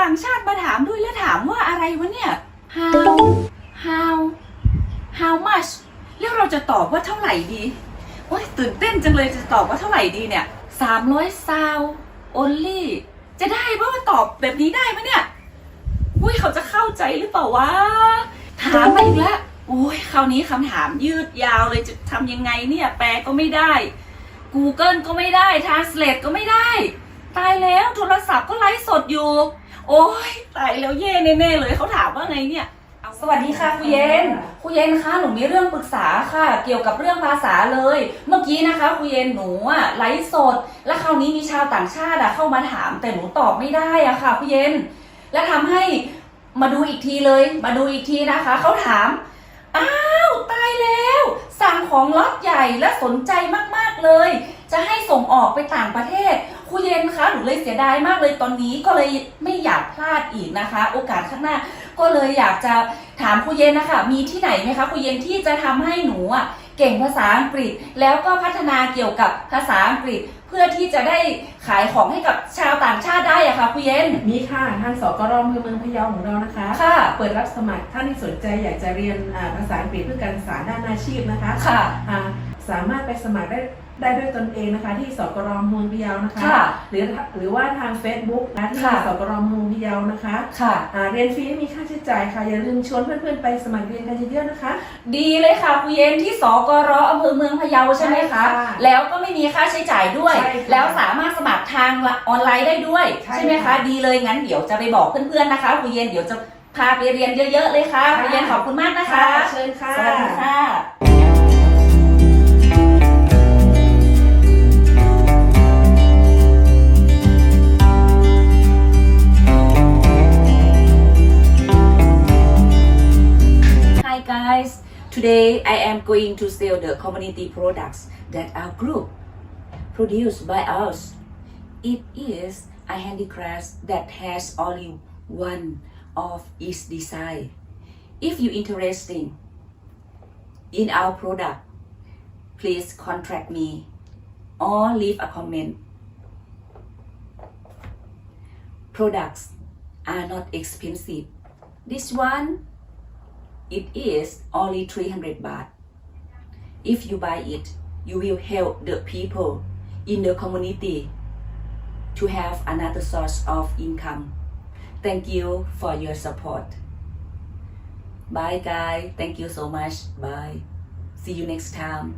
ต่างชาติมาถามด้วะเนี่ย how how how much แล้วเราจะตอบว่าเท่าไหร่ดีโอ้ยตื่นเต้นจังเลยจะตอบว่าเท่าไหร่ดีเนี่ยสามร้อยซาว only จะได้ปะว่าตอบแบบนี้ได้ไหมเนี่ยอุ้ยเขาจะเข้าใจหรือเปล่าวะถามมาอีกแล้วโอ้ยคราวนี้คำถามยืดยาวเลยจะทำยังไงเนี่ย แปลก็ไม่ได้ Google ก็ไม่ได้ Translate ก็ไม่ได้ ตายแล้วโทรศัพท์ก็ไลฟ์สดอยู่ โอ้ยตายแล้วเย่แน่ๆเลยเขาถามว่าไงเนี่ย สวัสดีค่ะครูเย็นครูเย็นคะหนูมีเรื่องปรึกษาค่ะ เกี่ยวกับเรื่องภาษาเลย เมื่อกี้นะคะครูเย็นหนูอะไลฟ์สด แล้วคราวนี้มีชาวต่างชาติอะเข้ามาถาม แต่หนูตอบไม่ได้อะค่ะครูเย็น และทำให้มาดูอีกทีเลย มาดูอีกทีนะคะเขาถาม อ้าวตายแล้ว สั่งของล็อตใหญ่และสนใจมากๆเลย จะให้ส่งออกไปต่างประเทศครูเย็นคะหนูเลยเสียดายมากเลยตอนนี้ก็เลยไม่อยากพลาดอีกนะคะ โอกาสข้างหน้า ก็เลยอยากจะถามครูเย็นนะคะ มีที่ไหนไหมคะครูเย็นที่จะทำให้หนูอะเก่งภาษาอังกฤษ แล้วก็พัฒนาเกี่ยวกับภาษาอังกฤษ เพื่อที่จะได้ขายของให้กับชาวต่างชาติได้อะค่ะครูเย็นมีค่ะทางสกรอำเภอเมืองพะเยาของเรานะคะค่ะเปิดรับสมัครท่านที่สนใจอยากจะเรียนอ่าภาษาอังกฤษเพื่อการศึกษาด้านอาชีพนะคะค่ะอ่า สามารถไปสมัครได้ได้ด้วยตนเองนะคะ ที่สกรเมืองพะเยานะคะค่ะหรือหรือว่าทาง Facebook นะที่ค่ะสกรเมืองพะเยานะคะค่ะ อ่าเรียนฟรีไม่มีค่าใช้จ่ายค่ะอย่าลืมชวนเพื่อนๆไปสมัครเรียนกันเยอะๆนะคะ ดีเลยค่ะครูเย็นที่สกรอำเภอเมืองพะเยาใช่ไหมคะใช่ค่ะแล้วก็ไม่มีค่าใช้จ่ายด้วย ใช่ค่ะแล้วสามารถสมัครทางออนไลน์ได้ด้วยใช่ใช่ไหมคะค่ะดีเลยงั้นเดี๋ยวจะไปบอกเพื่อนๆนะคะครูเย็นเดี๋ยวจะพาไปเรียนเยอะ ๆ เลยค่ะครูเย็นขอบคุณมากนะคะ เชิญค่ะ สวัสดีค่ะ guys, today I am going to sell the community products that our group produced by us. It is a handicraft that has only one of its design. If you're interested in our product, please contact me or leave a comment. Products are not expensive. This one it is only 300 baht. If you buy it, you will help the people in the community to have another source of income. Thank you for your support. Bye, guys. Thank you so much. Bye. See you next time.